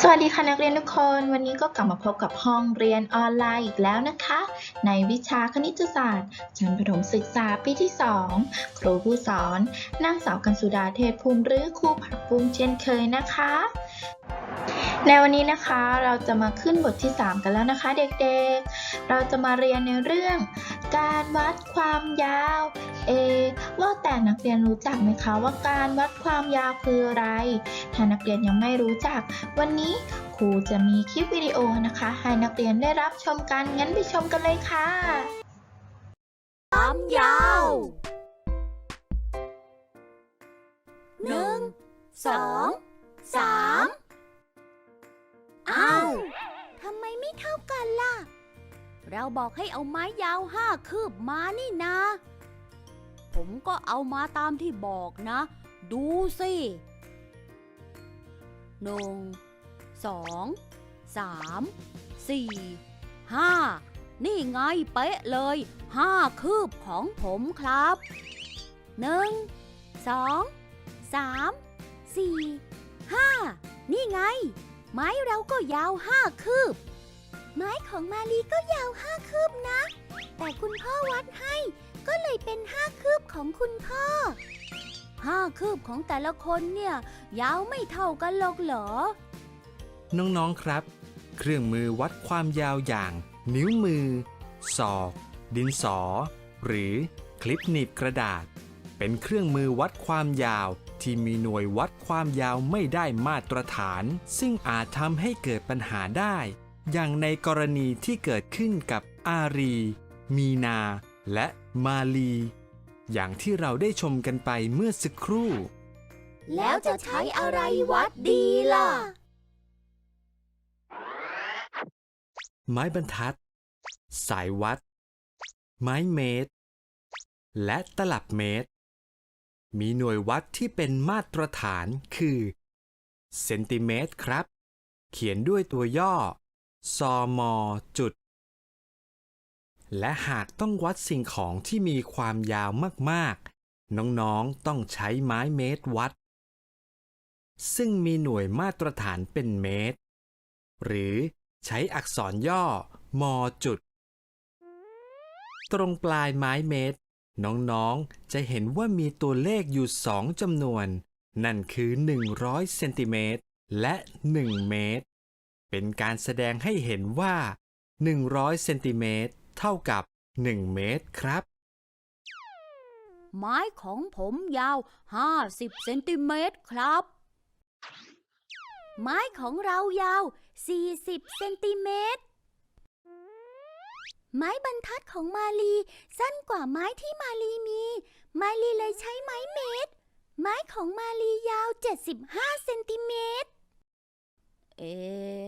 สวัสดีค่ะนักเรียนทุกคน วันนี้ก็กลับมาพบกับห้องเรียนออนไลน์อีกแล้วนะคะ ในวิชาคณิตศาสตร์ชั้นประถมศึกษาปีที่ 2 ครูผู้สอนนางสาวกันสุดาเทพภูมิหรือครูผักบุ้งเช่นเคยนะคะ ในวันนี้นะคะเราจะมาขึ้นบทที่ 3 กันแล้วนะคะเด็กๆ เราจะมาเรียนในเรื่อง การวัดความยาว เอ ว่าแต่นักเรียนรู้จักไหมคะว่าการวัดความยาวคืออะไร ถ้านักเรียนยังไม่รู้จัก วันนี้ครูจะมีคลิปวิดีโอนะคะ ให้นักเรียนได้รับชมกัน งั้นไปชมกันเลยค่ะ ความยาวหนึ่งสองสามอ้าวทำไมไม่เท่ากันล่ะ เราบอกให้เอาไม้ยาวห้าคืบมานี่นะ ผมก็เอามาตามที่บอกนะ ดูสิหนึ่งสองสามสี่ห้านี่ไงเป๊ะเลยห้าคืบของผมครับหนึ่งสองสามสี่ห้านี่ไง ไม้เราก็ยาวห้าคืบ ไม้ของมาลีก็ยาวห้าคืบนะ แต่คุณพ่อวัดให้ ก็เลยเป็นห้าคืบของคุณพ่อห้าคืบของแต่ละคนเนี่ย ยาวไม่เท่ากันหรอกเหรอ น้องๆครับ เครื่องมือวัดความยาวอย่าง นิ้วมือ ศอก ดินสอ หรือคลิปหนีบกระดาษ เป็นเครื่องมือวัดความยาวที่มีหน่วยวัดความยาวไม่ได้มาตรฐาน ซึ่งอาจทำให้เกิดปัญหาได้ อย่างในกรณีที่เกิดขึ้นกับอารี มีนา และมาลี อย่างที่เราได้ชมกันไปเมื่อสักครู่ แล้วจะใช้อะไรวัดดีล่ะ ไม้บรรทัด สายวัด ไม้เมตร และตลับเมตร มีหน่วยวัดที่เป็นมาตรฐานคือ เซนติเมตรครับ เขียนด้วยตัวย่อ ซอมอจุด และหากต้องวัดสิ่งของที่มีความยาวมากๆ น้องๆต้องใช้ไม้เมตรวัด ซึ่งมีหน่วยมาตรฐานเป็นเมตร หรือใช้อักษรย่อมอจุด ตรงปลายไม้เมตร น้องๆจะเห็นว่ามีตัวเลขอยู่สองจำนวน นั่นคือ 100 เซนติเมตรและ 1 เมตร เป็นการแสดงให้เห็นว่า 100เซนติเมตรเท่ากับ 1 เมตรครับ ไม้ของผมยาว 50เซนติเมตรครับ ไม้ของเรายาว 40เซนติเมตร ไม้บรรทัดของมาลี สั้นกว่าไม้ที่มาลีมี มาลีเลยใช้ไม้เมตร ไม้ของมาลียาว 75เซนติเมตร เอะ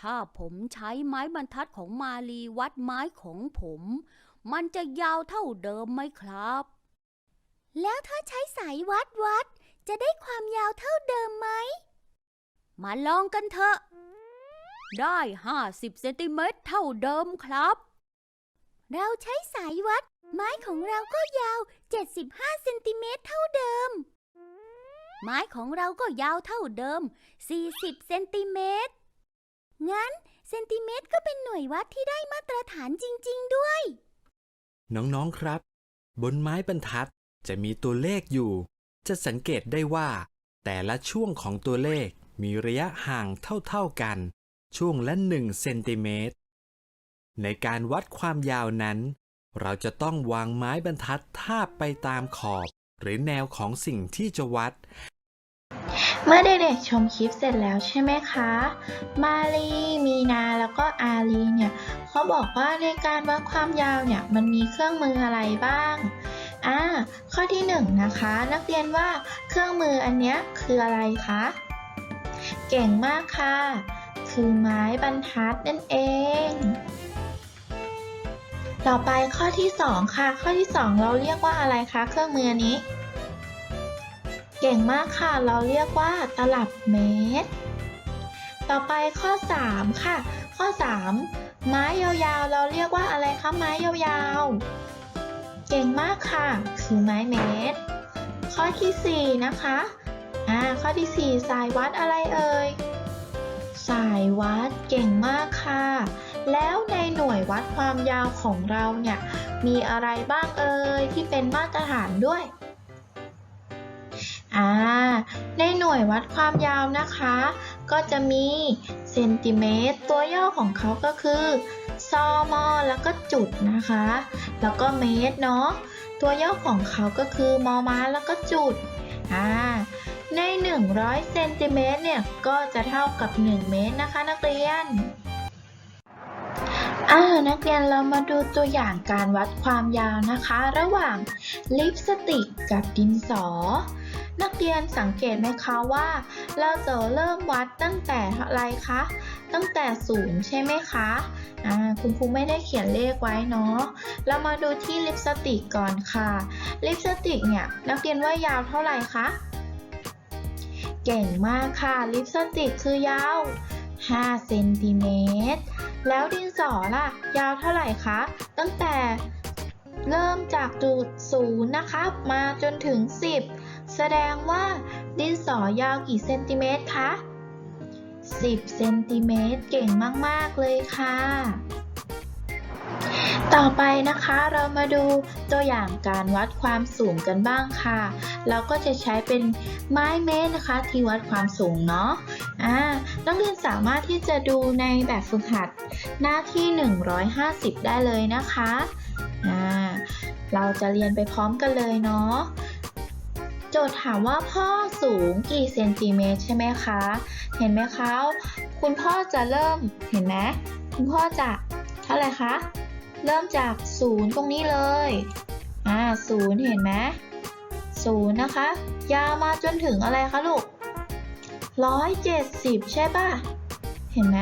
ถ้าผมใช้ไม้บรรทัดของมาลีวัดไม้ของผม มันจะยาวเท่าเดิมไหมครับ แล้วถ้าใช้สายวัดวัด จะได้ความยาวเท่าเดิมไหม มาลองกันเถอะ ได้50เซนติเมตรเท่าเดิมครับ เราใช้สายวัด ไม้ของเราก็ยาว 75เซนติเมตรเท่าเดิม ไม้ของเราก็ยาวเท่าเดิม 40 เซนติเมตร งั้นเซนติเมตรก็เป็นหน่วยวัดที่ได้มาตรฐานจริง ๆ ด้วย น้อง ๆ ครับ บนไม้บรรทัดจะมีตัวเลขอยู่ จะสังเกตได้ว่า แต่ละช่วงของตัวเลขมีระยะห่างเท่า ๆ กัน ช่วงละ1เซนติเมตร ในการวัดความยาวนั้น เราจะต้องวางไม้บรรทัดทาบไปตามขอบ หรือแนวของสิ่งที่จะวัด เมื่อเด็กๆชมคลิปเสร็จแล้วใช่ไหมคะ มาลีมีนาแล้วก็อาลีเนี่ยเขาบอกว่าในการวัดความยาวเนี่ยมันมีเครื่องมืออะไรบ้างอ่าข้อที่หนึ่งนะคะ นักเรียนว่าเครื่องมืออันนี้คืออะไรคะ เก่งมากค่ะ คือไม้บรรทัดนั่นเอง ต่อไปข้อที่สองค่ะ ข้อที่สองเราเรียกว่าอะไรคะ เครื่องมือนี้ เก่งมากค่ะ เราเรียกว่าตลับเมตร ต่อไปข้อ 3 ค่ะ ข้อ 3 ไม้ยาวๆ เราเรียกว่าอะไรคะไม้ยาวๆ เก่งมากค่ะ คือไม้เมตร ข้อที่ 4 นะคะอ่าข้อที่ 4 สายวัดอะไรเอ่ย สายวัดเก่งมากค่ะ แล้วในหน่วยวัดความยาวของเราเนี่ย มีอะไรบ้างเอ่ยที่เป็นมาตรฐานด้วย อ่า ในหน่วยวัดความยาวนะคะ ก็จะมีเซนติเมตร ตัวย่อของเขาก็คือซอมอแล้วก็จุดนะคะ แล้วก็เมตรเนาะ ตัวย่อของเขาก็คือมอม้าแล้วก็จุด อ่า ใน 100เซนติเมตรเนี่ย ก็จะเท่ากับ 1 เมตรนะคะ นักเรียนอ่านักเรียนเรามาดูตัวอย่างการวัดความยาวนะคะ ระหว่างลิปสติกกับดินสอ นักเรียนสังเกตไหมคะว่า เราจะเริ่มวัดตั้งแต่อะไรคะ ตั้งแต่ศูนย์ใช่ไหมคะคุณครูไม่ได้เขียนเลขไว้เนาะ เรามาดูที่ลิปสติกก่อนค่ะ ลิปสติกเนี่ยนักเรียนว่ายาวเท่าไหร่คะ เก่งมากค่ะ ลิปสติกคือยาว 5 เซนติเมตร แล้วดินสอล่ะ ยาวเท่าไหร่คะ ตั้งแต่ เริ่มจากจุดศูนย์นะคะมาจนถึง 10 แสดงว่าดินสอยาวกี่เซนติเมตรคะ 10 เซนติเมตรเก่งมาก ๆ เลยค่ะ ต่อไปนะคะเรามาดูตัวอย่างการวัดความสูงกันบ้างค่ะ เราก็จะใช้เป็นไม้เมตรนะคะ ที่วัดความสูงเนาะอ่านักเรียนสามารถที่จะดูในแบบฝึกหัดหน้าที่ 150 ได้เลยนะคะอ่า เราจะเรียนไปพร้อมกันเลยเนาะโจทย์ถามว่าพ่อสูงกี่เซนติเมตรใช่ไหมคะ เห็นไหมคะ คุณพ่อจะเริ่มเห็นไหมคุณพ่อจะเท่าไหร่คะ เริ่มจากศูนย์ตรงนี้เลย อ่าศูนย์เห็นไหมศูนย์นะคะ ยาวมาจนถึงอะไรคะลูกร้อยเจ็ดสิบใช่ป่ะ เห็นไหม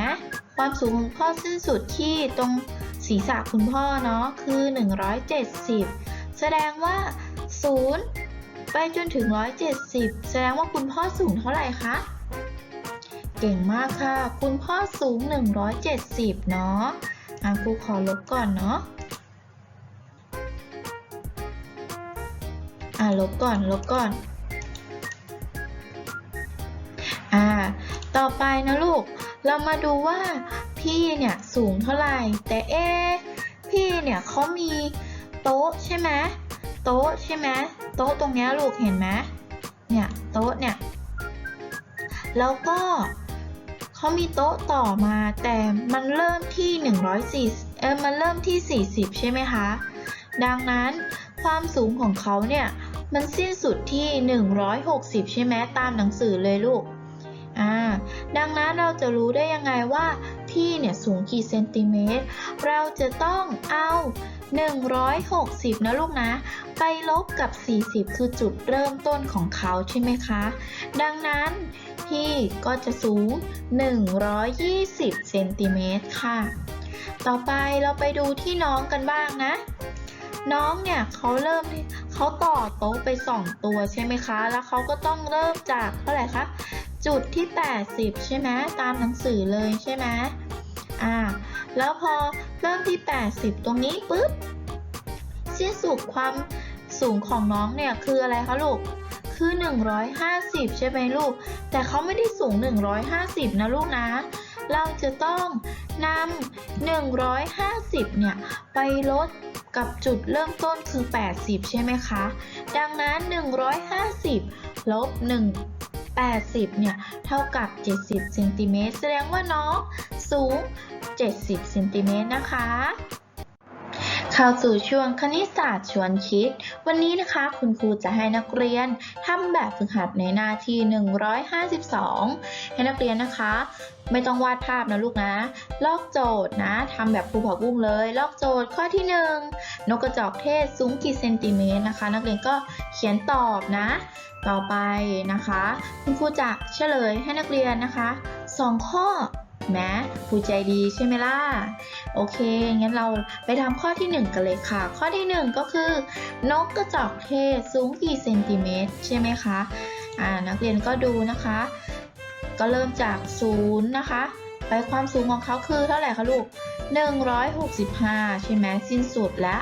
ความสูงของพ่อสิ้นสุดที่ตรง ศีรษะคุณพ่อเนาะคือ 170 แสดงว่า 0 ไปจนถึง 170 แสดงว่าคุณพ่อสูงเท่าไหร่คะ เก่งมากค่ะ คุณพ่อสูง 170 เนาะอะครูขอลบก่อนเนาะอะลบก่อนลบก่อนอ่าต่อไปนะลูก เรามาดูว่า พี่เนี่ยสูงเท่าไหร่ แต่เอ๊พี่เนี่ยเขามีโต๊ะใช่ไหมโต๊ะใช่ไหมโต๊ะตรงเนี้ยลูกเห็นไหมเนี่ยโต๊ะเนี่ยแล้วก็เขามีโต๊ะต่อมาแต่มันเริ่มที่ 140เออมันเริ่มที่ 40 ใช่ไหมคะ ดังนั้นความสูงของเขาเนี่ยมันสิ้นสุดที่ 160 ใช่ไหมตามหนังสือเลยลูกอ่าดังนั้นเราจะรู้ได้ยังไงว่า พี่เนี่ยสูงกี่เซนติเมตร เราจะต้องเอา 160 นะลูกนะ ไปลบกับ 40 คือจุดเริ่มต้นของเขาใช่ไหมคะ ดังนั้นพี่ก็จะสูง 120 เซนติเมตรค่ะ ต่อไปเราไปดูที่น้องกันบ้างนะน้องเนี่ยเขาเริ่มเขาต่อโต๊ะไป 2 ตัวใช่ไหมคะ แล้วเขาก็ต้องเริ่มจากเท่าไหร่คะ จุดที่ 80 ใช่ไหมตามหนังสือเลยใช่ไหม แล้วพอเริ่มที่ 80 ตรงนี้ปุ๊บสิ้นสุดความสูงของน้องเนี่ยคืออะไรคะลูก คือ 150 ใช่ไหมลูก แต่เขาไม่ได้สูง 150 นะลูกนะ เราจะต้องนำ150 เนี่ย ไปลดกับจุดเริ่มต้นคือ 80 ใช่ไหมคะ ดังนั้น 150 ลบ 1 80 เนี่ย เท่ากับ 70เซนติเมตรแสดงว่าน้อง สูง 70เซนติเมตรนะคะ เข้าสู่ช่วงคณิตศาสตร์ชวนคิด วันนี้นะคะคุณครูจะให้นักเรียนทำแบบฝึกหัดในหน้าที่ 152 ให้นักเรียนนะคะ ไม่ต้องวาดภาพนะลูกนะ ลอกโจทย์นะทำแบบครูผักบุ้งเลย ลอกโจทย์ข้อที่ 1 นกกระจอกเทศสูงกี่เซนติเมตรนะคะ นักเรียนก็เขียนตอบนะต่อไปนะคะ คุณครูจะเฉลยให้นักเรียนนะคะสองข้อ แม้ครูใจดีใช่ไหมล่ะ โอเค งั้นเราไปทำข้อที่ 1 กันเลยค่ะ ข้อที่ 1 ก็คือนกกระจอกเทศสูงกี่เซนติเมตรใช่ไหมคะ อ่า นักเรียนก็ดูนะคะ ก็เริ่มจาก0นะคะ ไปความสูงของเขาคือเท่าไหร่คะลูก 165 ใช่ไหมสิ้นสุดแล้ว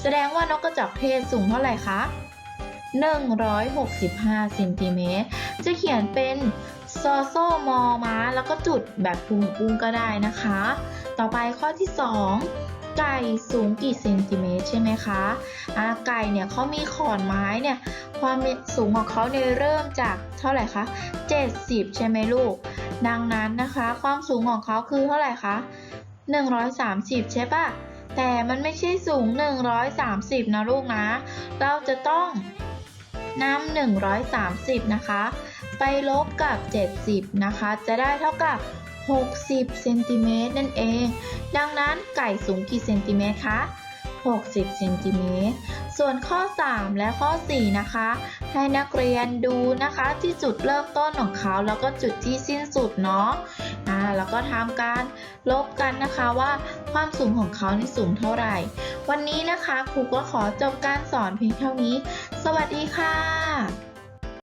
แสดงว่านกกระจอกเทศสูงเท่าไหร่คะ165เซนติเมตรจะเขียนเป็น ซอโซมอม้า แล้วก็จุดแบบพุงกุ้งก็ได้นะคะ ต่อไปข้อที่ 2 ไก่สูงกี่เซนติเมตรใช่ไหมคะอาไก่เนี่ยเขามีขอนไม้เนี่ยความสูงของเขาเนี่ยเริ่มจากเท่าไหร่คะ 70 ใช่ไหมลูก ดังนั้นนะคะ ความสูงของเขาคือเท่าไหร่คะ130 ใช่ปะแต่มันไม่ใช่สูง 130 นะลูกนะ เราจะต้องนำ130 นะคะ ไปลบกับ 70 นะคะ จะได้เท่ากับ 60 เซนติเมตรนั่นเอง ดังนั้นไก่สูงกี่เซนติเมตรคะ60 เซนติเมตร ส่วนข้อ 3 และข้อ 4 นะคะ ให้นักเรียนดูนะคะที่จุดเริ่มต้นของเขา แล้วก็จุดที่สิ้นสุดเนาะ อ่า แล้วก็ทำการลบกันนะคะว่าความสูงของเขานี่สูงเท่าไหร่ วันนี้นะคะครูก็ขอจบการสอนเพียงเท่านี้ สวัสดีค่ะ